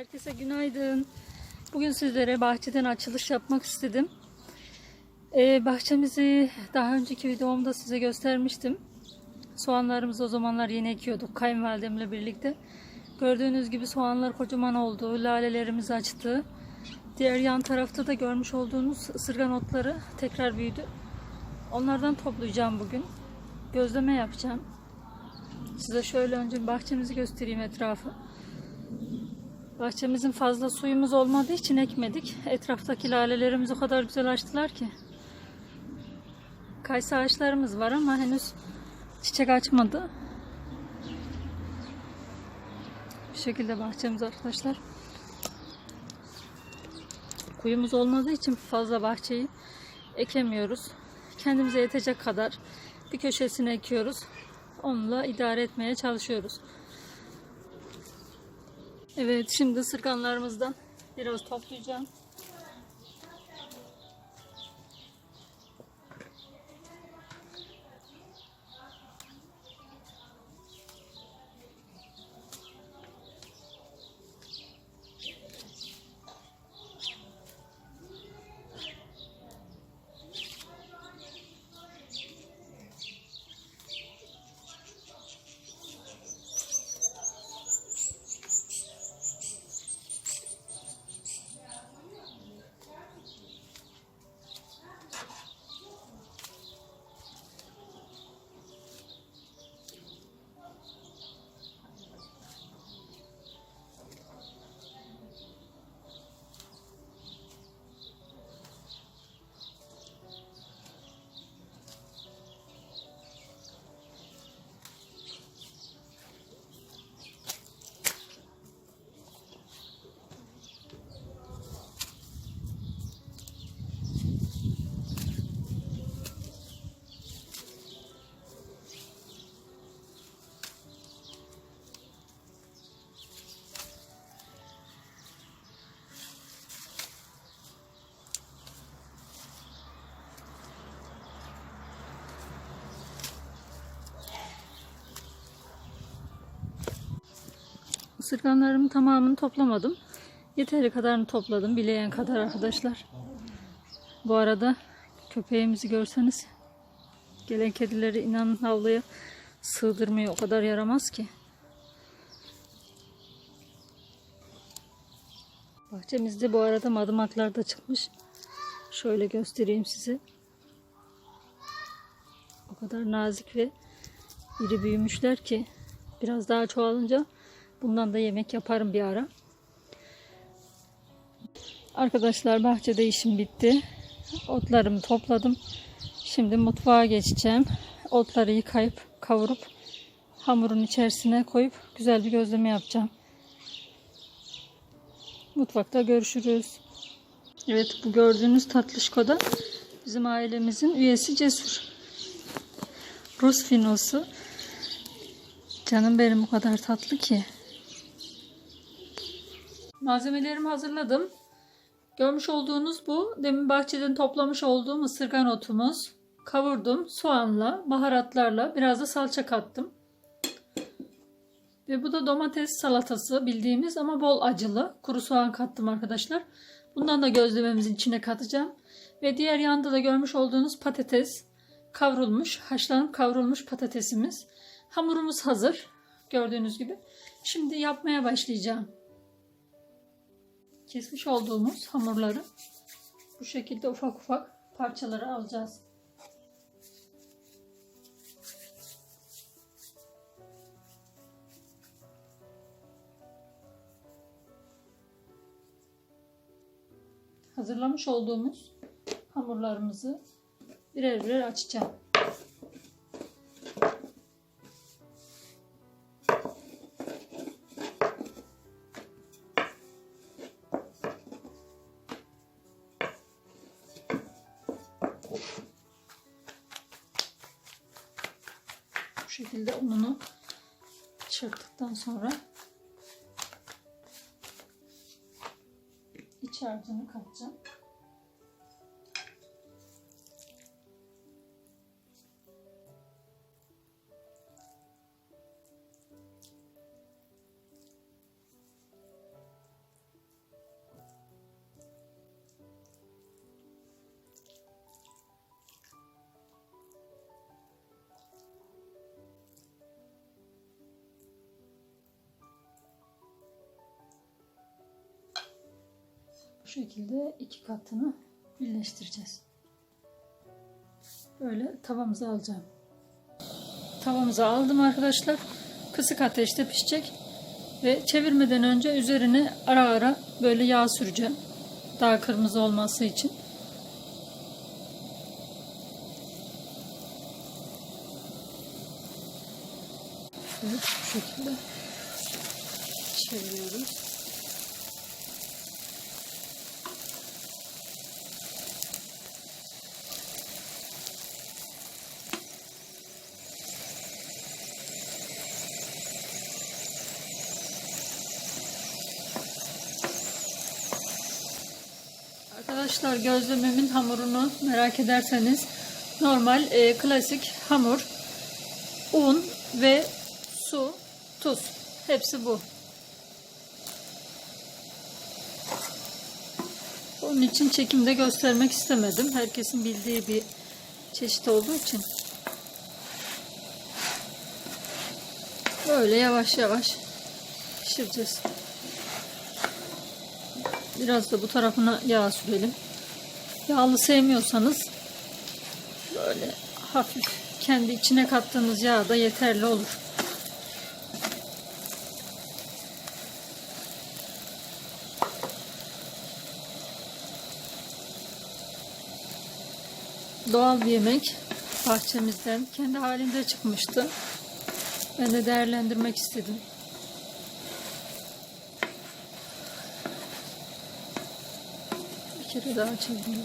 Herkese günaydın. Bugün sizlere bahçeden açılış yapmak istedim. Ee, bahçemizi daha önceki videomda size göstermiştim. Soğanlarımızı o zamanlar yeni ekiyorduk kayınvalidemle birlikte. Gördüğünüz gibi soğanlar kocaman oldu. Lalelerimiz açtı. Diğer yan tarafta da görmüş olduğunuz ısırgan otları tekrar büyüdü. Onlardan toplayacağım bugün. Gözleme yapacağım. Size şöyle önce bahçemizi göstereyim etrafı. Bahçemizin fazla suyumuz olmadığı için ekmedik. Etraftaki lalelerimiz o kadar güzel açtılar ki. Kayısı ağaçlarımız var ama henüz çiçek açmadı. Bu şekilde bahçemiz arkadaşlar. Kuyumuz olmadığı için fazla bahçeyi ekemiyoruz. Kendimize yetecek kadar bir köşesine ekiyoruz. Onunla idare etmeye çalışıyoruz. Evet şimdi ısırganlarımızdan biraz toplayacağım. Isırganlarımın tamamını toplamadım. Yeteri kadarını topladım. Bileyen kadar arkadaşlar. Bu arada köpeğimizi görseniz gelen kedileri inanın havluya sığdırmıyor. O kadar yaramaz ki. Bahçemizde bu arada madımaklar da çıkmış. Şöyle göstereyim size. O kadar nazik ve iri büyümüşler ki biraz daha çoğalınca bundan da yemek yaparım bir ara. Arkadaşlar bahçede işim bitti. Otlarımı topladım. Şimdi mutfağa geçeceğim. Otları yıkayıp kavurup hamurun içerisine koyup güzel bir gözleme yapacağım. Mutfakta görüşürüz. Evet bu gördüğünüz tatlışko da bizim ailemizin üyesi Cesur. Rus finosu. Canım benim o kadar tatlı ki. Malzemelerimi hazırladım. Görmüş olduğunuz bu. Demin bahçeden toplamış olduğum ısırgan otumuz. Kavurdum soğanla, baharatlarla, biraz da salça kattım. Ve bu da domates salatası bildiğimiz ama bol acılı. Kuru soğan kattım arkadaşlar. Bundan da gözlememizin içine katacağım. Ve diğer yanda da görmüş olduğunuz patates kavrulmuş, haşlanıp kavrulmuş patatesimiz. Hamurumuz hazır. Gördüğünüz gibi. Şimdi yapmaya başlayacağım. Kesmiş olduğumuz hamurları bu şekilde ufak ufak parçalara alacağız. Hazırlamış olduğumuz hamurlarımızı birer birer açacağım. Şekilde ununu çırptıktan sonra iç harcını katacağım. Şekilde iki katını birleştireceğiz. Böyle tavamıza alacağım. Tavamıza aldım arkadaşlar. Kısık ateşte pişecek. Ve çevirmeden önce üzerine ara ara böyle yağ süreceğim. Daha kırmızı olması için. Evet bu şekilde çeviriyoruz. Arkadaşlar gözlememin hamurunu merak ederseniz normal e, klasik hamur, un ve su, tuz. Hepsi bu. Onun için çekimde göstermek istemedim. Herkesin bildiği bir çeşit olduğu için. Böyle yavaş yavaş pişireceğiz. Biraz da bu tarafına yağ sürelim. Yağlı sevmiyorsanız böyle hafif kendi içine kattığınız yağ da yeterli olur. Doğal bir yemek bahçemizden kendi halinde çıkmıştı. Ben de değerlendirmek istedim. Kere daha çevireyim.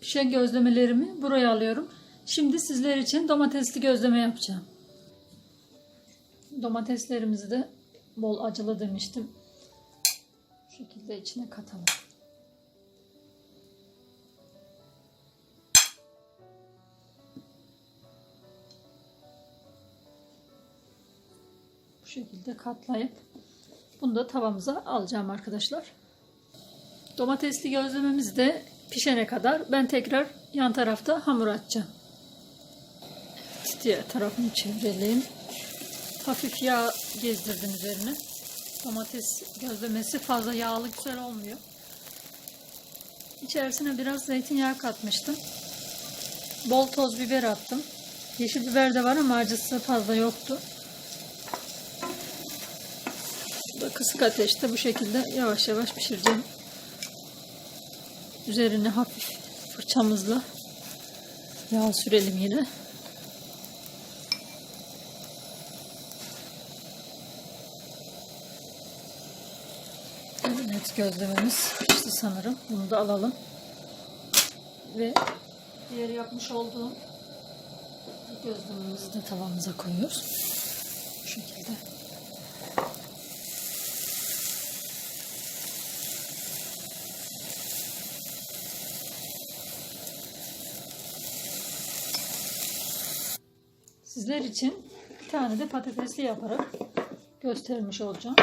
Pişen gözlemelerimi buraya alıyorum. Şimdi sizler için domatesli gözleme yapacağım. Domateslerimizi de bol acılı demiştim. Bu şekilde içine katalım. Bu şekilde katlayıp bunu da tavamıza alacağım arkadaşlar. Domatesli gözlememiz de pişene kadar ben tekrar yan tarafta hamur açacağım. Evet, diğer tarafını çevirelim. Hafif yağ gezdirdim üzerine. Domates gözlemesi fazla yağlı güzel olmuyor. İçerisine biraz zeytinyağı katmıştım. Bol toz biber attım. Yeşil biber de var ama acısı fazla yoktu. Da kısık ateşte bu şekilde yavaş yavaş pişireceğim. Üzerine hafif fırçamızla yağ sürelim yine. Evet gözlememiz pişti sanırım. Bunu da alalım. Ve diğer yapmış olduğum gözlememizi de tavamıza koyuyoruz. Bu şekilde. Sizler için bir tane de patatesli yaparak göstermiş olacağım.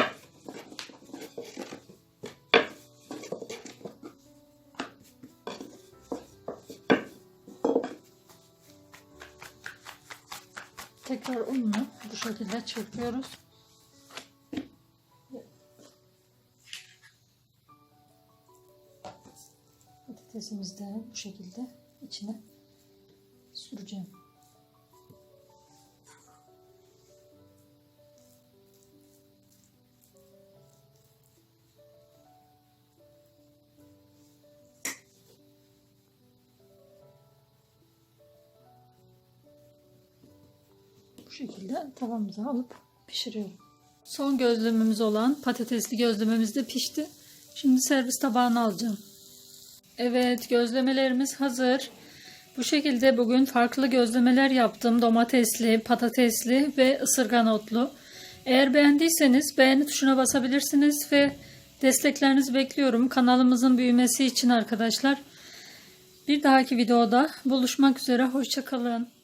Tekrar ununu bu şekilde çırpıyoruz. Patatesimizi de bu şekilde içine süreceğim. Şekilde tavamıza alıp pişiriyorum. Son gözlememiz olan patatesli gözlememiz de pişti. Şimdi servis tabağına alacağım. Evet gözlemelerimiz hazır. Bu şekilde bugün farklı gözlemeler yaptım. Domatesli, patatesli ve ısırgan otlu. Eğer beğendiyseniz beğeni tuşuna basabilirsiniz ve desteklerinizi bekliyorum. Kanalımızın büyümesi için arkadaşlar. Bir dahaki videoda buluşmak üzere. Hoşçakalın.